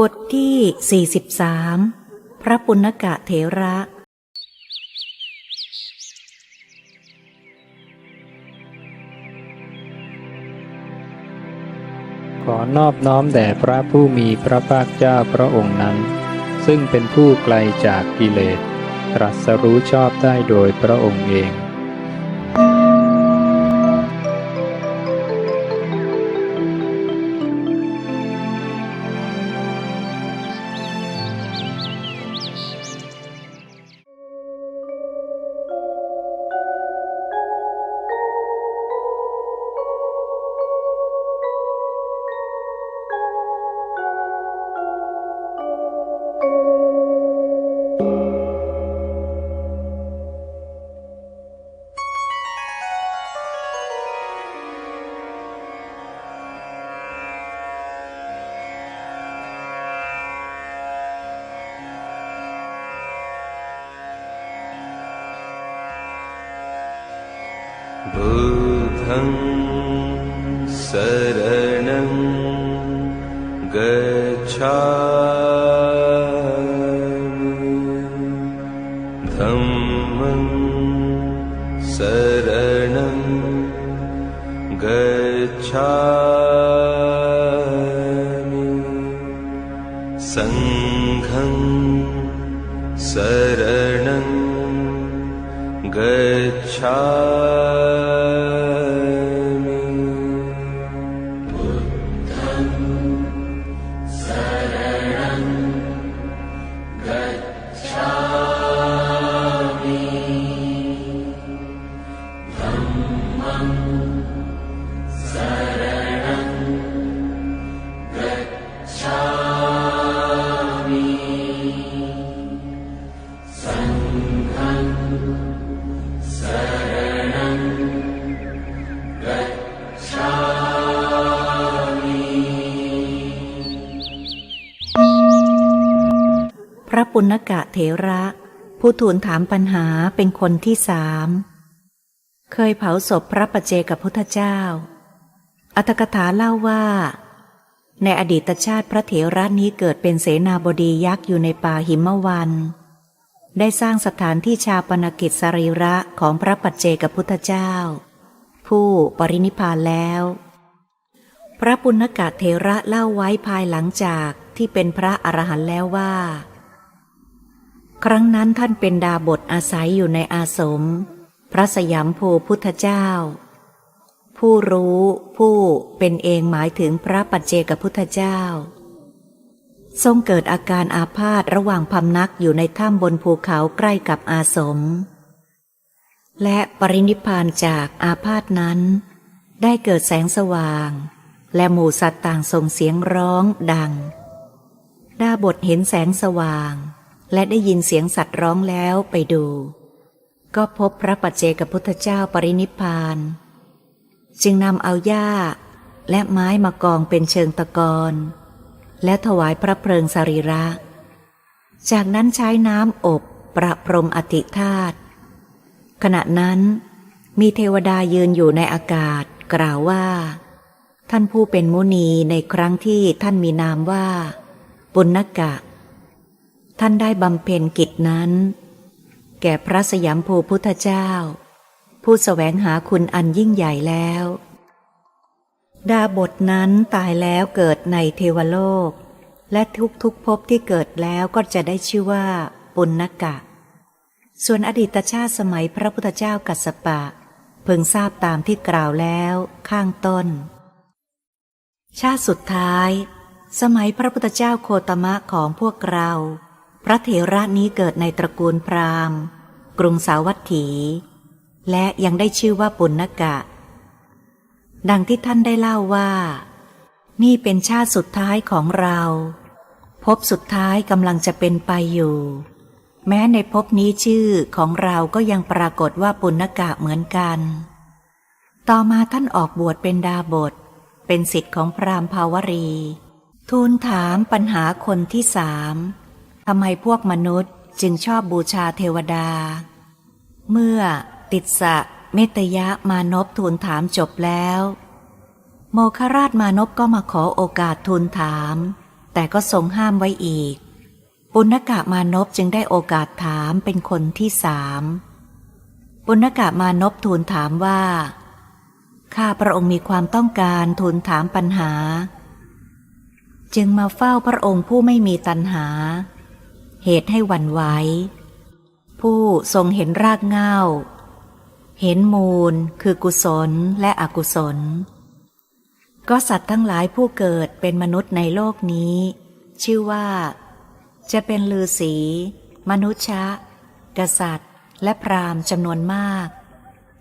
บทที่ 43 พระปุณกะเถระ ขอนอบน้อมแด่พระผู้มีพระภาคเจ้าพระองค์นั้น ซึ่งเป็นผู้ไกลจากกิเลส ตรัสรู้ชอบได้โดยพระองค์เอง बुद्धं शरणं गच्छामि। धम्मं शरणं गच्छामि। सङ्घं शरणं गच्छामि ปุณกะเถระ ผู้ทูลถามปัญหาเป็นคนที่สามเคยเผาศพพระประเจกับพุทธเจ้า อัตถกถาเล่าว่า ในอดีตชาติพระเถระนี้เกิดเป็นเสนาบดียักษ์อยู่ในป่าหิมวันได้สร้างสถานที่ชาปนกิจสรีระของพระปัจเจกพุทธเจ้า ผู้ปรินิพพานแล้ว พระปุณกะเถระเล่าไว้ภายหลังจากที่เป็นพระอรหันต์แล้วว่า ครั้งนั้นท่านเป็นดาบทอาศัยอยู่ในอาสม พระสยามภูพุทธเจ้า ผู้รู้ผู้เป็นเองหมายถึงพระปัจเจกพุทธเจ้า ทรงเกิดอาการอาพาธระหว่างพำนักอยู่ในถ้ำบนภูเขาใกล้กับอาสม และปรินิพานจากอาพาธนั้น ได้เกิดแสงสว่าง และหมู่สัตว์ต่างส่งเสียงร้องดัง ดาบทเห็นแสงสว่าง และได้ยินเสียงสัตว์ร้องแล้วไปดู ก็พบพระปัจเจกพุทธเจ้าปรินิพาน จึงนำเอาหญ้าและไม้มากองเป็นเชิงตะกอนและถวายพระเพลิงสรีระ จากนั้นใช้น้ำอบประพรมอติธาตุขณะนั้นมีเทวดายืนอยู่ในอากาศกล่าวว่า ท่านผู้เป็นมุนีในครั้งที่ท่านมีนามว่า ปุณกะ ท่านได้บำเพ็ญกิจนั้น แก่พระสยามภูพุทธเจ้า ผู้สแสวงหาคุณอันยิ่งใหญ่แล้ว ดาบทนั้นตายแล้วเกิดในเทวโลก และทุกๆภพที่เกิดแล้วก็จะได้ชื่อว่า ปุณกะ ส่วนอดีตชาติสมัยพระพุทธเจ้ากัสปะเพึงทราบตามที่กล่าวแล้วข้างต้น ชาติสุดท้าย สมัยพระพุทธเจ้าโคตมะของพวกเรา พระเถระนี้เกิดในตระกูลพราหมณ์ กรุงสาวัตถี และยังได้ชื่อว่าปุณกะ ดังที่ท่านได้เล่าว่า นี่เป็นชาติสุดท้ายของเราพบสุดท้ายกำลังจะเป็นไปอยู่ แม้ในภพนี้ชื่อของเราก็ยังปรากฏว่าปุณกะเหมือนกัน ต่อมาท่านออกบวชเป็นดาบท เป็นสิทธิ์ของพราหมณ์ภาวรี ทูลถามปัญหาคนที่สาม ทำไมพวกมนุษย์จึงชอบบูชาเทวดา เมื่อติดสะเมตยะมานพทูลถามจบแล้ว โมคราชมานพก็มาขอโอกาสทูลถาม แต่ก็ทรงห้ามไว้อีก ปุณกะมานพจึงได้โอกาสถามเป็นคนที่สามปุณกะมานพทูลถามว่า ข้าพระองค์มีความต้องการทูลถามปัญหา จึงมาเฝ้าพระองค์ผู้ไม่มีตัณหา เหตุให้วันไหวผู้ทรงเห็นรากเง้า เห็นมูลคือกุศลและอกุศล ก็สัตว์ทั้งหลายผู้เกิดเป็นมนุษย์ในโลกนี้ ชื่อว่า จะเป็นลือสี มนุษย์ชะ กษัตริย์ และพราหมณ์จำนวนมาก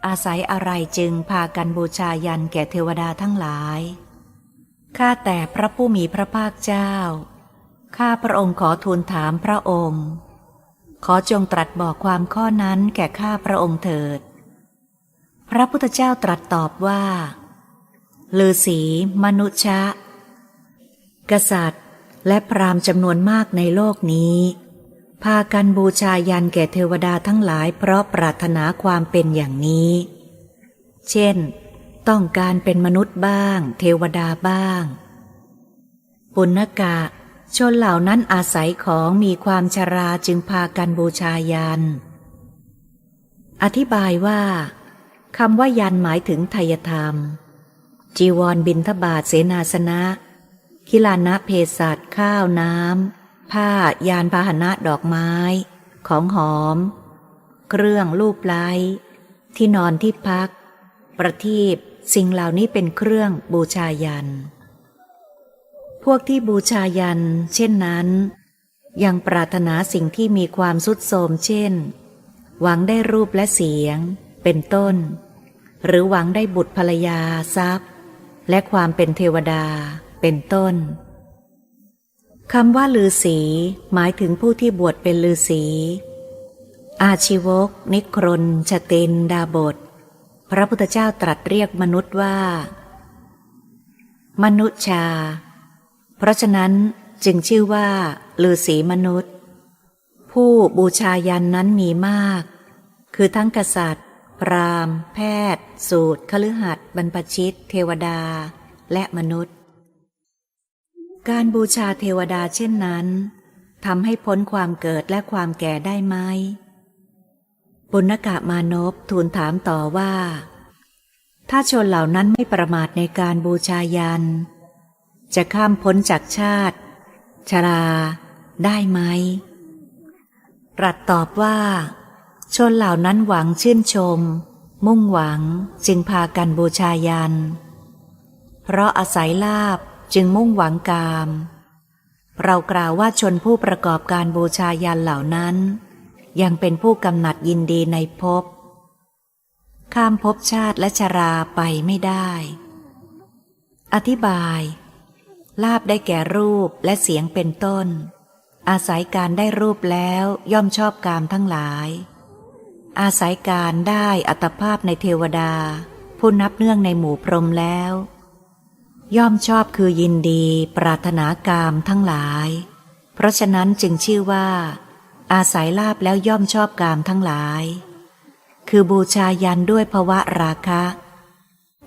อาศัยอะไรจึงพากันบูชายันแก่เทวดาทั้งหลายข้าแต่พระผู้มีพระภาคเจ้า ข้าพระองค์ขอทูลถามพระองค์ ขอจงตรัสบอกความข้อนั้นแก่ข้าพระองค์เถิด พระพุทธเจ้าตรัสตอบว่าฤาษีมนุษย์ชะ กษัตริย์ และพราหมณ์จำนวนมากในโลกนี้ พากันบูชายันแก่เทวดาทั้งหลายเพราะปรารถนาความเป็นอย่างนี้ เช่น ต้องการเป็นมนุษย์บ้าง เทวดาบ้าง ปุณกะ ชนเหล่านั้นอาศัยของมีความชราจึงพากันบูชายัน อธิบายว่าคำว่ายันหมายถึงไทยธรรม จีวรบินทบาทเสนาสนะ คิลานะเพสัตข้าวน้ำ ผ้ายานพาหนะดอกไม้ ของหอม เครื่องลูบไล้ ที่นอนที่พัก ประทีปสิ่งเหล่านี้เป็นเครื่องบูชายัน พวกที่บูชายัน เช่นนั้น ยังปรารถนาสิ่งที่มีความสุดโทมเช่น หวังได้รูปและเสียง เป็นต้น หรือหวังได้บุตรภรรยาทรัพย์ และความเป็นเทวดา เป็นต้นคำว่าลือสีหมายถึงผู้ที่บวชเป็นลือสี อาชีวก นิครนชเตนดาบท พระพุทธเจ้าตรัสเรียกมนุษย์ว่า มนุษย์ชา เพราะฉะนั้นจึงชื่อว่าลือสีมนุษย์ ผู้บูชายันนั้นมีมาก คือทั้งกษัตริย์ พราหมณ์ แพทย์ สูตรคฤหัสถ์บรรพชิต เทวดา และมนุษย์ การบูชาเทวดาเช่นนั้นทำให้พ้นความเกิดและความแก่ได้ไหมปุณกะมานพทูลถามต่อว่า ถ้าชนเหล่านั้นไม่ประมาทในการบูชายัน จะข้ามพ้นจากชาติ ชรา ได้ไหมตรัสตอบว่า ชนเหล่านั้นหวังชื่นชม มุ่งหวังจึงพากันบูชายัน เพราะอาศัยลาบจึงมุ่งหวังกาม เรากล่าวว่าชนผู้ประกอบการบูชายันเหล่านั้น ยังเป็นผู้กำหนัดยินดีในภพข้ามภพชาติและชราไปไม่ได้ อธิบาย ลาบได้แก่รูปและเสียงเป็นต้น อาศัยการได้รูปแล้วย่อมชอบกามทั้งหลาย อาศัยการได้อัตภาพในเทวดา ผู้นับเนื่องในหมู่พรหมแล้ว ย่อมชอบคือยินดีปรารถนากามทั้งหลาย เพราะฉะนั้นจึงชื่อว่า อาศัยลาบแล้วย่อมชอบกามทั้งหลาย คือบูชายันด้วยภวะราคะ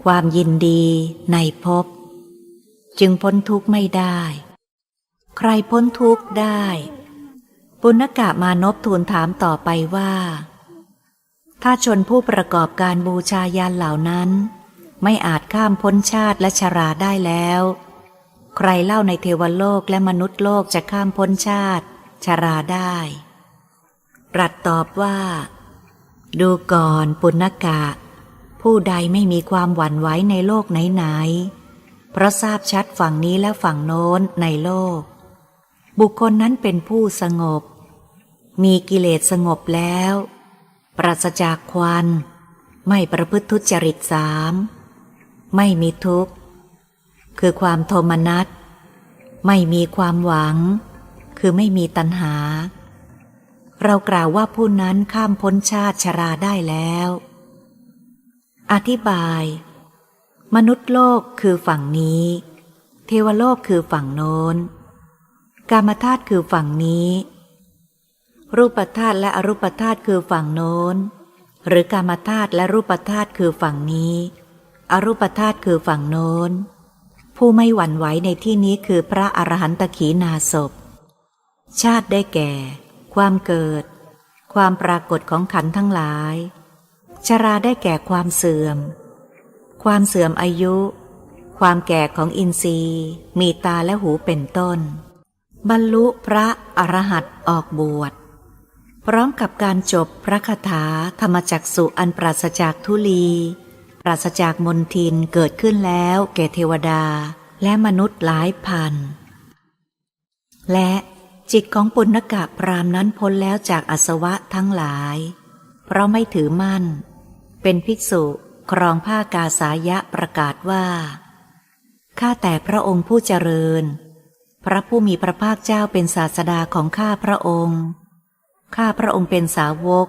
ความยินดีในภพ จึงพ้นทุกข์ไม่ได้ ใครพ้นทุกข์ได้ ปุณกะมานพทูลถามต่อไปว่า ถ้าชนผู้ประกอบการบูชายันเหล่านั้น ไม่อาจข้ามพ้นชาติและชราได้แล้ว ใครเล่าในเทวโลกและมนุษย์โลกจะข้ามพ้นชาติ ชราได้รัสตอบว่า ดูก่อนปุณกะ ผู้ใดไม่มีความหวั่นไหวในโลกไหนๆ เพราะทราบชัดฝั่งนี้และฝั่งโน้นในโลก บุคคลนั้นเป็นผู้สงบ มีกิเลสสงบแล้ว ปราศจากควัน ไม่ประพฤติทุจริตสาม ไม่มีทุกข์ คือความโทมนัส ไม่มีความหวัง คือไม่มีตัณหา เรากล่าวว่าผู้นั้นข้ามพ้นชาติชราได้แล้ว อธิบาย มนุษย์โลกคือฝั่งนี้ เทวโลกคือฝั่งโน้น กามธาตุคือฝั่งนี้ รูปธาตุและอรูปธาตุคือฝั่งโน้น หรือกามธาตุและรูปธาตุคือฝั่งนี้ อรูปธาตุคือฝั่งโน้น ผู้ไม่หวั่นไหวในที่นี้คือพระอรหันตขีนาศพ ชาติได้แก่ ความเกิด ความปรากฏของขันทั้งหลาย ชราได้แก่ความเสื่อม ความเสื่อมอายุ ความแก่ของอินทรีย์ มีตาและหูเป็นต้น บรรลุพระอรหันต์ออกบวช พร้อมกับการจบพระคาถาธรรมจักสุอันปราศจากทุลี ปราศจากมนทินเกิดขึ้นแล้วแก่เทวดาและมนุษย์หลายพัน และจิตของปุณกะพรามนั้นพ้นแล้วจากอสวะทั้งหลาย เพราะไม่ถือมั่น เป็นภิกษุ ครองผ้ากาสายะประกาศว่า ข้าแต่พระองค์ผู้เจริญ พระผู้มีพระภาคเจ้าเป็นศาสดาของข้าพระองค์ ข้าพระองค์เป็นสาวก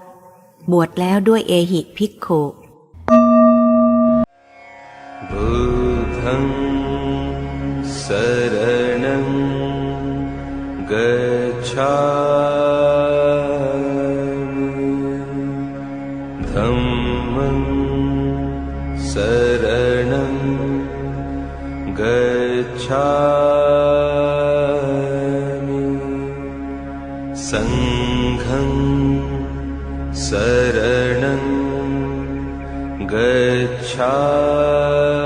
บวชแล้วด้วยเอหิภิกขุบูธังสรนังกัจฉา सङ्घं शरणं गच्छामि